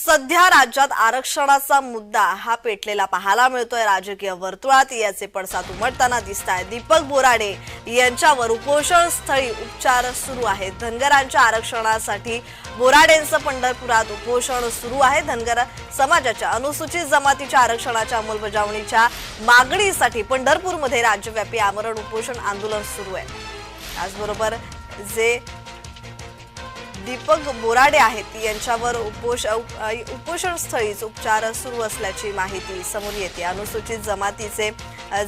सध्या राज्यात आरक्षणाचा मुद्दा हा पेटलेला पाहायला मिळतोय. राजकीय वर्तुळात याचे पडसाद उमटताना दिसत आहे दीपक बोराडे यांच्यावर उपोषण स्थळी उपचार सुरू आहेत. धनगरांच्या आरक्षणासाठी बोराडेंचं पंढरपुरात उपोषण सुरू आहे. धनगर समाजाच्या अनुसूचित जमातीच्या आरक्षणाच्या अंमलबजावणीच्या मागणीसाठी पंढरपूरमध्ये राज्यव्यापी आमरण उपोषण आंदोलन सुरू आहे. त्याचबरोबर जे दीपक बोराडे आहेत. यांच्यावर उपोष उपोषणस्थळीच उपचार सुरू असल्याची माहिती समोर येते. अनुसूचित जमातीचे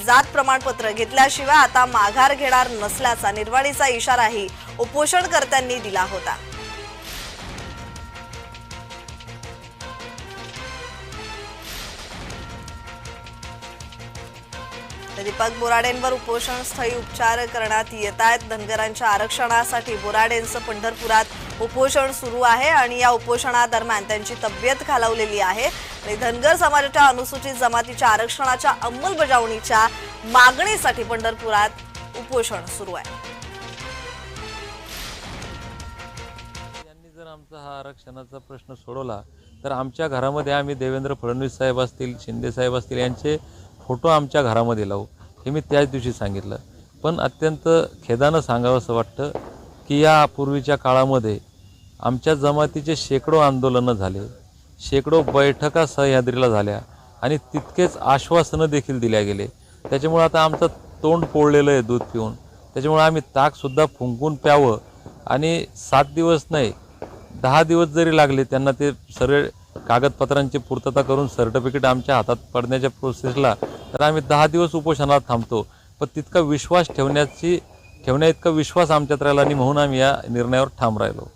जात प्रमाणपत्र घेतल्याशिवाय आता माघार घेणार नसल्याचा निर्वाणीचा इशाराही उपोषणकर्त्यांनी दिला होता. दीपक बोराडेंवर उपोषणस्थळी उपचार करण्यात येत आहेत. धनगरांच्या आरक्षणासाठी बोराडेंचं पंढरपुरात उपोषण सुरू आहे आणि या उपोषणादरम्यान त्यांची तब्येत खालावलेली आहे. आणि धनगर समाजाच्या अनुसूचित जमातीच्या आरक्षणाच्या अंमलबजावणीच्या मागणीसाठी पंढरपुरात उपोषण सुरू आहे. जर आमचा हा आरक्षणाचा प्रश्न सोडवला तर आमच्या घरामध्ये आम्ही देवेंद्र फडणवीस साहेब असतील शिंदे साहेब असतील यांचे फोटो आमच्या घरामध्ये लावू हे मी त्याच दिवशी सांगितलं. पण अत्यंत खेदानं सांगावं असं वाटतं की या पूर्वीच्या काळामध्ये आमच्या जमातीचे शेकडो आंदोलनं झाले शेकडो बैठका सह्याद्रीला झाल्या आणि तितकेच आश्वासनं देखील दिल्या गेले. त्याच्यामुळं आता आमचं तोंड पोळलेलं आहे दूध पिऊन. त्याच्यामुळे आम्ही ताकसुद्धा फुंकून प्यावं आणि सात दिवस नाही दहा दिवस जरी लागले त्यांना ते सर्व कागदपत्रांची पूर्तता करून सर्टिफिकेट आमच्या हातात पडण्याच्या प्रोसेसला तर आम्ही दहा दिवस उपोषणात थांबतो. पण तितका विश्वास ठेवण्याची ठेवण्याइतका विश्वास आमच्यात राहिला आणि म्हणून आम्ही या निर्णयावर ठाम राहिलो.